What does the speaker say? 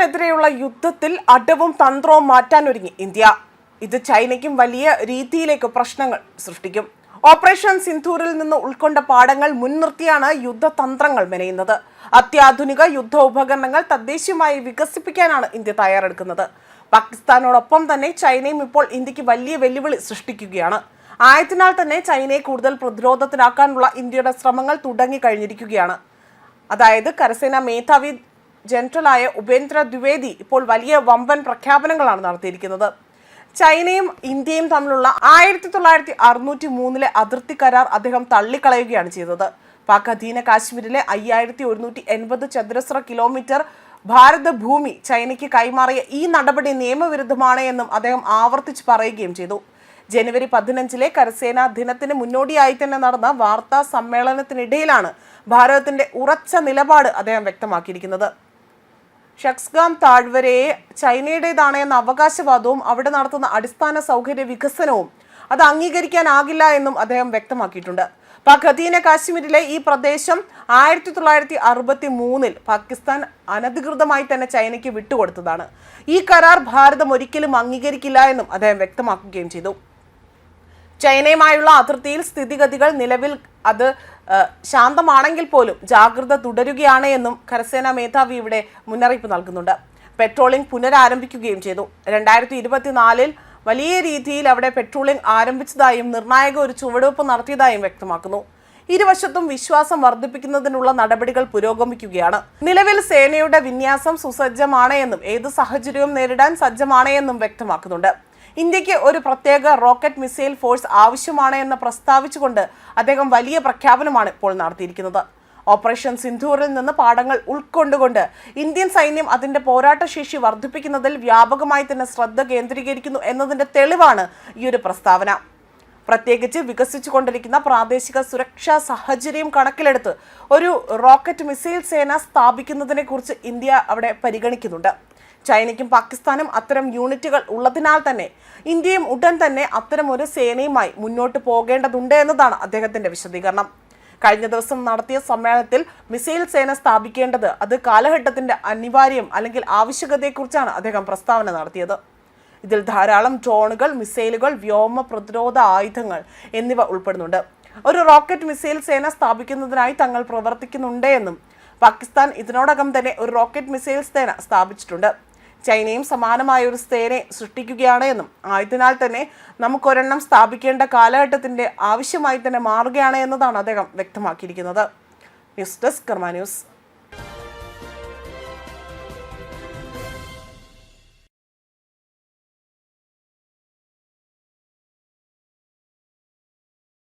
പാകിസ്ഥാനെതിരെയുള്ള യുദ്ധത്തിൽ അടവും തന്ത്രവും മാറ്റാൻ ഒരുങ്ങി ഇന്ത്യ. ഇത് ചൈനയ്ക്കും വലിയ രീതിയിലേക്ക് പ്രശ്നങ്ങൾ സൃഷ്ടിക്കും. ഓപ്പറേഷൻ സിന്ധൂരിൽ നിന്ന് ഉൾക്കൊണ്ട പാഠങ്ങൾ മുൻനിർത്തിയാണ് യുദ്ധതന്ത്രങ്ങൾ മെനയുന്നത്. അത്യാധുനിക യുദ്ധ ഉപകരണങ്ങൾ തദ്ദേശീയമായി വികസിപ്പിക്കാനാണ് ഇന്ത്യ തയ്യാറെടുക്കുന്നത്. പാകിസ്ഥാനോടൊപ്പം തന്നെ ചൈനയും ഇപ്പോൾ ഇന്ത്യയ്ക്ക് വലിയ വെല്ലുവിളി സൃഷ്ടിക്കുകയാണ്. ആയതിനാൽ തന്നെ ചൈനയെ കൂടുതൽ പ്രതിരോധത്തിലാക്കാനുള്ള ഇന്ത്യയുടെ ശ്രമങ്ങൾ തുടങ്ങി തുടങ്ങിക്കഴിഞ്ഞിരിക്കുകയാണ്. അതായത് കരസേന മേധാവി ജനറലായ ഉപേന്ദ്ര ദ്വിവേദി ഇപ്പോൾ വലിയ വമ്പൻ പ്രഖ്യാപനങ്ങളാണ് നടത്തിയിരിക്കുന്നത്. ചൈനയും ഇന്ത്യയും തമ്മിലുള്ള ആയിരത്തി തൊള്ളായിരത്തി അറുന്നൂറ്റി മൂന്നിലെ അതിർത്തി കരാർ അദ്ദേഹം തള്ളിക്കളയുകയാണ് ചെയ്തത്. പാക് അധീന കാശ്മീരിലെ അയ്യായിരത്തി ഒരുന്നൂറ്റി എൺപത് ചതുരശ്ര കിലോമീറ്റർ ഭാരത ഭൂമി ചൈനയ്ക്ക് കൈമാറിയ ഈ നടപടി നിയമവിരുദ്ധമാണ് എന്നും അദ്ദേഹം ആവർത്തിച്ച് പറയുകയും ചെയ്തു. ജനുവരി പതിനഞ്ചിലെ കരസേനാ ദിനത്തിന് മുന്നോടിയായി തന്നെ നടന്ന വാർത്താ സമ്മേളനത്തിനിടയിലാണ് ഭാരതത്തിന്റെ ഉറച്ച നിലപാട് അദ്ദേഹം വ്യക്തമാക്കിയിരിക്കുന്നത്. ഷക്സ്ഗാം താഴ്വരയെ ചൈനയുടേതാണ് എന്ന അവകാശവാദവും അവിടെ നടത്തുന്ന അടിസ്ഥാന സൗകര്യ വികസനവും അത് അംഗീകരിക്കാനാകില്ല എന്നും അദ്ദേഹം വ്യക്തമാക്കിയിട്ടുണ്ട്. പാക് അധീന കാശ്മീരിലെ ഈ പ്രദേശം ആയിരത്തി തൊള്ളായിരത്തി അറുപത്തി മൂന്നിൽ പാകിസ്ഥാൻ അനധികൃതമായി തന്നെ ചൈനയ്ക്ക് വിട്ടുകൊടുത്തതാണ്. ഈ കരാർ ഭാരതം ഒരിക്കലും അംഗീകരിക്കില്ല എന്നും അദ്ദേഹം വ്യക്തമാക്കുകയും ചെയ്തു. ചൈനയുമായുള്ള അതിർത്തിയിൽ സ്ഥിതിഗതികൾ നിലവിൽ അത് ശാന്തമാണെങ്കിൽ പോലും ജാഗ്രത തുടരുകയാണ് എന്നും കരസേനാ മേധാവി ഇവിടെ മുന്നറിയിപ്പ് നൽകുന്നുണ്ട്. പെട്രോളിംഗ് പുനരാരംഭിക്കുകയും ചെയ്തു. രണ്ടായിരത്തി ഇരുപത്തിനാലിൽ വലിയ രീതിയിൽ അവിടെ പെട്രോളിംഗ് ആരംഭിച്ചതായും നിർണായക ഒരു ചുവടുവെപ്പ് നടത്തിയതായും വ്യക്തമാക്കുന്നു. ഇരുവശത്തും വിശ്വാസം വർദ്ധിപ്പിക്കുന്നതിനുള്ള നടപടികൾ പുരോഗമിക്കുകയാണ്. നിലവിൽ സേനയുടെ വിന്യാസം സുസജ്ജമാണ് എന്നും ഏത് സാഹചര്യവും നേരിടാൻ സജ്ജമാണ് എന്നും വ്യക്തമാക്കുന്നുണ്ട്. ഇന്ത്യയ്ക്ക് ഒരു പ്രത്യേക റോക്കറ്റ് മിസൈൽ ഫോഴ്സ് ആവശ്യമാണ് എന്ന് പ്രസ്താവിച്ചുകൊണ്ട് അദ്ദേഹം വലിയ പ്രഖ്യാപനമാണ് ഇപ്പോൾ നടത്തിയിരിക്കുന്നത്. ഓപ്പറേഷൻ സിന്ധൂറിൽ നിന്ന് പാഠങ്ങൾ ഉൾക്കൊണ്ടുകൊണ്ട് ഇന്ത്യൻ സൈന്യം അതിന്റെ പോരാട്ട ശേഷി വർദ്ധിപ്പിക്കുന്നതിൽ വ്യാപകമായി തന്നെ ശ്രദ്ധ കേന്ദ്രീകരിക്കുന്നു എന്നതിന്റെ തെളിവാണ് ഈ ഒരു പ്രസ്താവന. പ്രത്യേകിച്ച് വികസിച്ചുകൊണ്ടിരിക്കുന്ന പ്രാദേശിക സുരക്ഷാ സാഹചര്യം കണക്കിലെടുത്ത് ഒരു റോക്കറ്റ് മിസൈൽ സേന സ്ഥാപിക്കുന്നതിനെ കുറിച്ച് ഇന്ത്യ അവിടെ പരിഗണിക്കുന്നുണ്ട്. ചൈനയ്ക്കും പാകിസ്ഥാനും അത്തരം യൂണിറ്റുകൾ ഉള്ളതിനാൽ തന്നെ ഇന്ത്യയും ഉടൻ തന്നെ അത്തരം ഒരു സേനയുമായി മുന്നോട്ട് പോകേണ്ടതുണ്ട് എന്നതാണ് അദ്ദേഹത്തിന്റെ വിശദീകരണം. കഴിഞ്ഞ ദിവസം നടത്തിയ സമ്മേളനത്തിൽ മിസൈൽ സേന സ്ഥാപിക്കേണ്ടത് അത് കാലഘട്ടത്തിന്റെ അനിവാര്യം അല്ലെങ്കിൽ ആവശ്യകതയെക്കുറിച്ചാണ് അദ്ദേഹം പ്രസ്താവന നടത്തിയത്. ഇതിൽ ധാരാളം ഡ്രോണുകൾ മിസൈലുകൾ വ്യോമ പ്രതിരോധ ആയുധങ്ങൾ എന്നിവ ഉൾപ്പെടുന്നുണ്ട്. ഒരു റോക്കറ്റ് മിസൈൽ സേന സ്ഥാപിക്കുന്നതിനായി തങ്ങൾ പ്രവർത്തിക്കുന്നുണ്ടെന്നും പാകിസ്ഥാൻ ഇതിനോടകം തന്നെ ഒരു റോക്കറ്റ് മിസൈൽ സേന സ്ഥാപിച്ചിട്ടുണ്ട്. ചൈനയും സമാനമായ ഒരു സേനയെ സൃഷ്ടിക്കുകയാണ് എന്നും ആയതിനാൽ തന്നെ നമുക്കൊരെണ്ണം സ്ഥാപിക്കേണ്ട കാലഘട്ടത്തിന്റെ ആവശ്യമായി തന്നെ മാറുകയാണ് എന്നതാണ് അദ്ദേഹം വ്യക്തമാക്കിയിരിക്കുന്നത്. News desk Karma news.